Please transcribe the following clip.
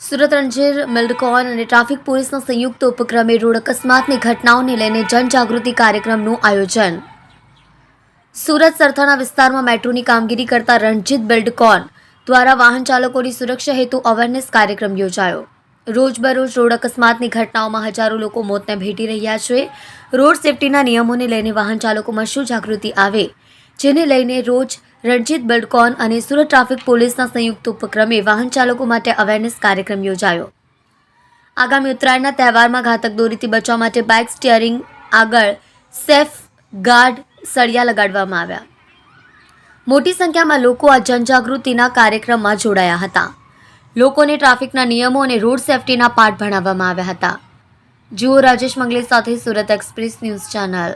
સુરત રણજીર મિલ્ડકોન અને ટ્રાફિક પોલીસના સંયુક્ત ઉપક્રમે રોડ અકસ્માતની ઘટનાઓને લઈને જનજાગૃતિ કાર્યક્રમનું આયોજન. સુરત સરથાણા વિસ્તારમાં મેટ્રોની કામગીરી કરતા રણજીત બિલ્ડકોન દ્વારા વાહન ચાલકોની સુરક્ષા હેતુ અવેરનેસ કાર્યક્રમ યોજાયો. રોજબરોજ રોડ અકસ્માતની ઘટનાઓમાં હજારો લોકો મોતને ભેટી રહ્યા છે. રોડ સેફટીના નિયમોને લઈને વાહન ચાલકોમાં શું જાગૃતિ આવે. જેને લઈને રોજ રણજીત બિલ્ડકોન અને સુરત ટ્રાફિક પોલીસના સંયુક્ત ઉપક્રમે વાહન ચાલકો માટે અવેરનેસ કાર્યક્રમ યોજાયો. આગામી ઉત્તરાયણના તહેવારમાં ઘાતક દોરીથી બચવા માટે બાઇક સ્ટિયરિંગ આગળ સેફ ગાર્ડ સળિયા લગાડવામાં આવ્યા. મોટી સંખ્યામાં લોકો આ જનજાગૃતિના કાર્યક્રમમાં જોડાયા હતા. લોકોને ટ્રાફિકના નિયમો અને રોડ સેફટીના પાઠ ભણાવવામાં આવ્યા હતા. જુઓ રાજેશ મંગલે સાથે સુરત એક્સપ્રેસ ન્યૂઝ ચેનલ.